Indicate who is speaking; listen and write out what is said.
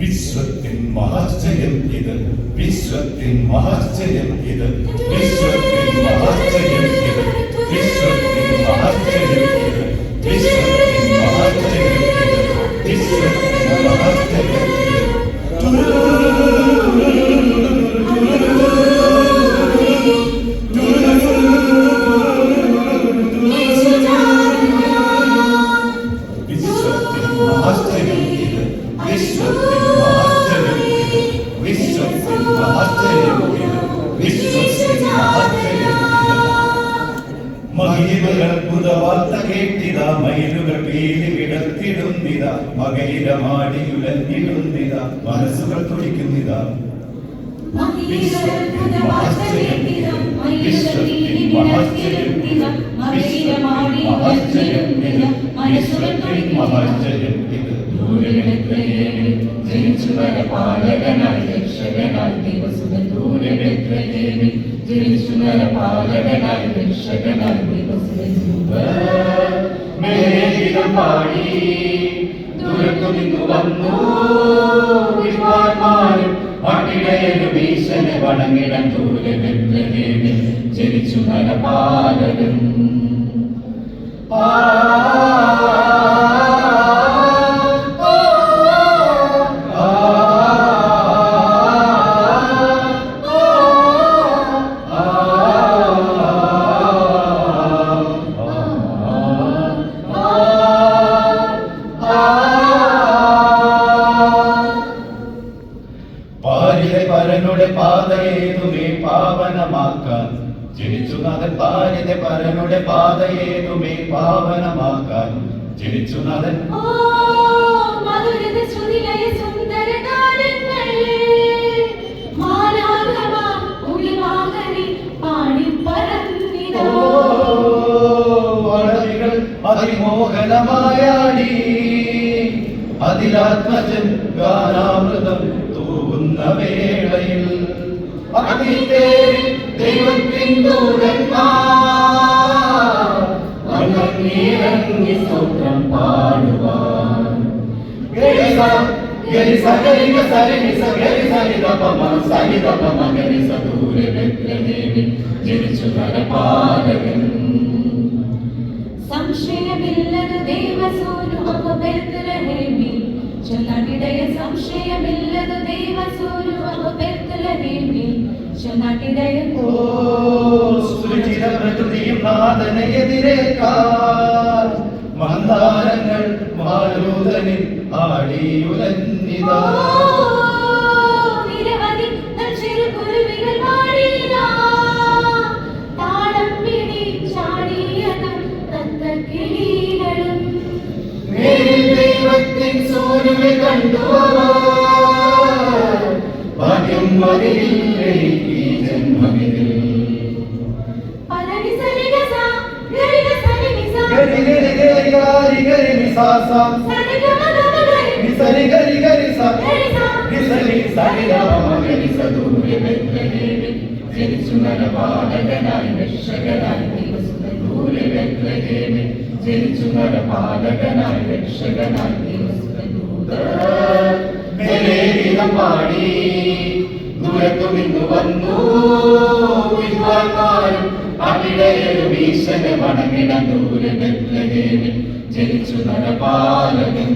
Speaker 1: വിശ്വത്തിൻ മഹർച്ചയം ഇത് വിശ്വത്തിൻ മഹർച്ചയം ഇത് വിശ്വത്തിൻ മഹർച്ചയം ഇത് വിശ്വത്തിൻ മഹർച്ചയം ഇത് വിശ്വ മഹിമകൾഭുത വാർത്ത കേട്ടിത മയിലുകൾ പേര് കിടത്തിടുന്നിത മകയില മാടിയുലഞ്ഞിടുന്നിത മനസ്സുകൾ തുടിക്കുന്നിത മഹാശ്ചര്യം ഇത്
Speaker 2: പാലകനായി രക്ഷകനായി ദൈവസുതൂരേവി തിരിച്ചുമല പാലകനായി രക്ഷകനായി
Speaker 1: ദൈവസുതൂരം പാടി ദൂരത്തു വന്നു വിശ്വാത്മാരും
Speaker 2: പട്ടിടയൊരു ഭീഷണ വണങ്ങിടം ദൂരവെത്രദേവി ജനിച്ചു
Speaker 1: മല പാലകൻ ആ പാവനമാക്കാൻ ജനിച്ചു നാഥൻ പാരിലെ പരനുടെ പാതയേതുമേ പാവനമാക്കാൻ ജനിച്ചു നാഥൻ അതിമോഹനമായാടി. അതിലാത്മജൻ ഗാനാമൃതം തൂകുന്ന വേളയിൽ. അഗ്നിത്തേരിൽ ദൈവത്തിൻ ദൂതന്മാർ
Speaker 2: വന്നിറങ്ങി സ്തോത്രം പാടുവാൻ
Speaker 1: ഗരിസ, ഗരിസ, ഗരിക, സരിനിസ, ഗരിസ, നിതപമ, സനിതപമ, ഗരിസ,
Speaker 2: ദൂരമെത്രയേമി നാട്ടിടയ
Speaker 3: സംശയമില്ലതു
Speaker 1: ദൈവസൂര്യടയ പ്രകൃതിയും നാഥനയെതിരേക്കാൻ മന്ദാരങ്ങൾ മാലൂതനിൽ ആടിയുലന്നിതാ ഭാഗ്യം മതിയില്ലേ ഈ ജന്മമിതിൽ ಸರಿ ಗರಿ ಗರಿ ಸರಿ ಸರಿ
Speaker 2: ಗರಿ ಜನಿಸುನರ ಬಾಲಕನಾಯಿ ರಕ್ಷಕನಾಯಿ ದೇವಸುತ ದೂರೆ ಬೆತ್ತಲೇನೆ ಜನಿಸುನರ ಬಾಲಕನಾಯಿ ರಕ್ಷಕನಾಯಿ
Speaker 1: ದೇವಸುತ പാടി ദൂരത്തു നിന്നു വന്നു. വിദ്വാൻമാരും
Speaker 2: അവിടെയൊരു ദൂരമെത്രയേമി ജനിച്ചു പാലകൻ